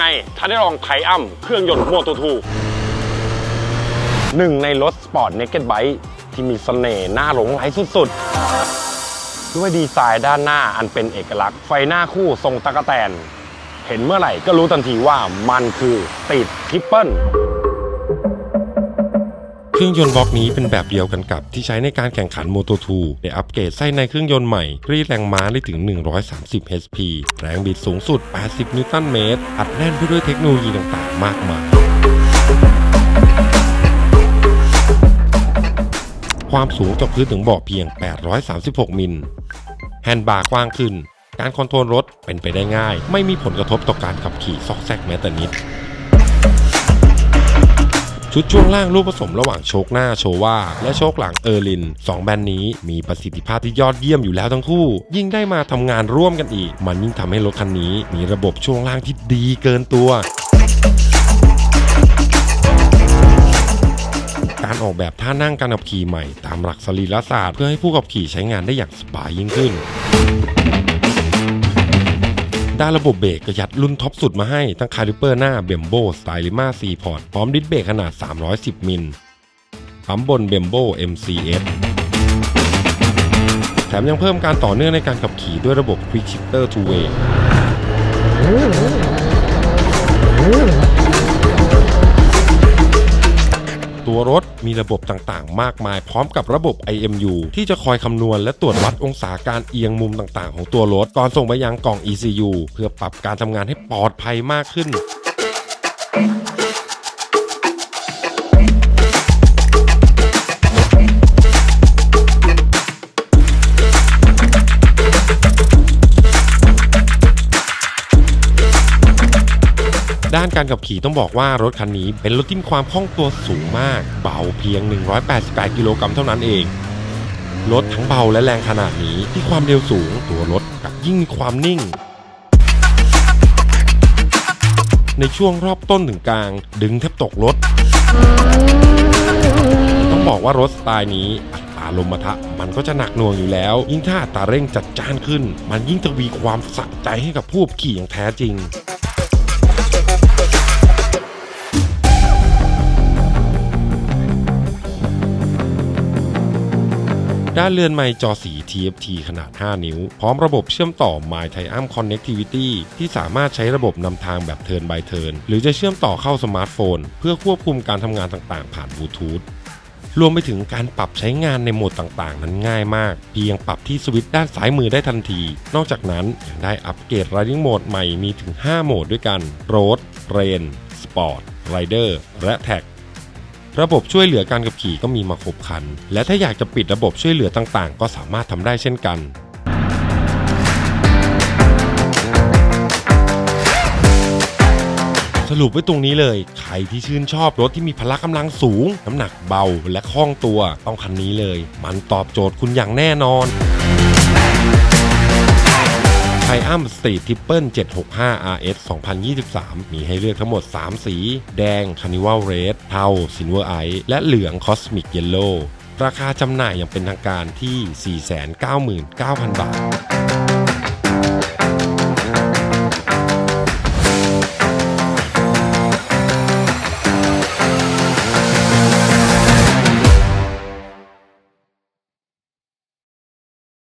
ไง ถ้าได้ลองไทอัมเครื่องยนต์โมโตทูหนึ่งในรถสปอร์ตเนกเก็ตไบที่มีเสน่ห์น่าหลงไหลสุดๆ ด้วยดีไซน์ด้านหน้าอันเป็นเอกลักษณ์ ไฟหน้าคู่ทรงตะกะแตน เห็นเมื่อไหร่ก็รู้ทันทีว่ามันคือติดทริปเปิล เครื่องยนต์บล็อกนี้เป็นแบบเดียวกันกับที่ใช้ในการแข่งขัน Moto 2ได้อัปเกรดไส้ในเครื่องยนต์ใหม่รีดแรงม้าได้ถึง 130 HP แรงบิดสูงสุด 80 นิวตันเมตร อัดแน่นไปด้วยเทคโนโลยีต่างๆ มากมายความสูงจากพื้นถึงเบาะเพียง 836 มิล แฮนด์บาร์กว้างขึ้น การคอนโทรลรถเป็นไปได้ง่าย ไม่มีผลกระทบต่อการขับขี่ซอกแซกแม้แต่นิด ชุดช่วงล่างรูปผสมระหว่างโชคหน้าโชว่าและโชคหลังเออร์ลินสองแบรนด์นี้มีประสิทธิภาพที่ยอดเยี่ยมอยู่แล้วทั้งคู่ ยิ่งได้มาทำงานร่วมกันอีก มันยิ่งทำให้รถคันนี้มีระบบช่วงล่างที่ดีเกินตัวการออกแบบท่านั่งการขับขี่ใหม่ ตามหลักสรีรศาสตร์เพื่อให้ผู้ขับขี่ใช้งานได้อย่างสบายยิ่งขึ้น ด้านระบบเบรกก็ยัดรุ่นท็อปสุดมาให้ทั้งคาลิเปอร์หน้าเบมโบสไตลิมาซีพอร์ตพร้อมดิสเบรกขนาด 310 มิลปั๊มบนเบมโบ MCS แถมยังเพิ่มการต่อเนื่องในการขับขี่ด้วยระบบ Quick Shifter Two Way ตัวรถ มีระบบต่างๆ มากมาย พร้อมกับระบบ IMU ที่จะคอยคำนวณและตรวจวัดองศาการเอียงมุมต่างๆ ของตัวรถ ก่อนส่งไปยังกล่อง ECU เพื่อปรับการทำงานให้ปลอดภัยมากขึ้น ด้านการขับขี่ต้องบอกว่ารถคันนี้เป็นรถที่มีความคล่องตัวสูงมาก เบาเพียง 188 กิโลกรัมเท่านั้นเอง รถทั้งเบาและแรงขนาดนี้ที่ความเร็วสูงตัวรถกับยิ่งมีความนิ่ง ในช่วงรอบต้นถึงกลาง ดึงแทบตกรถ ต้องบอกว่ารถสไตล์นี้อัตราลมปะทะมันก็จะหนักหน่วงอยู่แล้ว ยิ่งถ้าอัตราเร่งจัดจ้านขึ้น มันยิ่งทวีความสะใจให้กับผู้ขี่อย่างแท้จริง ด้านเรือนไมค์จอสี TFT ขนาด 5 นิ้ว พร้อมระบบเชื่อมต่อ My t i a m Connectivity ที่สามารถใช้ระบบนำทางแบบเทิร์น by เทิร์นหรือจะเชื่อมต่อเข้าสมาร์ทโฟน เพื่อควบคุมการทำงานต่างๆ ผ่านบลูทูธรวมไปถึงการปรับใช้งานในโหมดต่างๆ นั้นง่ายมาก เพียงปรับที่สวิตช์ด้านซ้ายมือได้ทันที นอกจากนั้นยังได้อัปเกรด Riding Mode ใหม่มีถึง 5 โหมดด้วยกัน Road Rain Sport Rider และ Tag ระบบช่วยเหลือการขับขี่ก็มีมาครบคัน และถ้าอยากจะปิดระบบช่วยเหลือต่างๆ ก็สามารถทำได้เช่นกันสรุปไว้ตรงนี้เลย ใครที่ชื่นชอบรถที่มีพละกำลังสูง น้ำหนักเบาและคล่องตัว ต้องคันนี้เลย มันตอบโจทย์คุณอย่างแน่นอน คัมสตรีททิปเปิล765 RS 2023 มีให้เลือกทั้งหมด 3 สี แดงคานิวัลเรดเทาซินเวอร์ไอและเหลืองคอสมิกเยลโล่ราคาจำหน่ายอย่างเป็นทางการที่ 499,000 บาท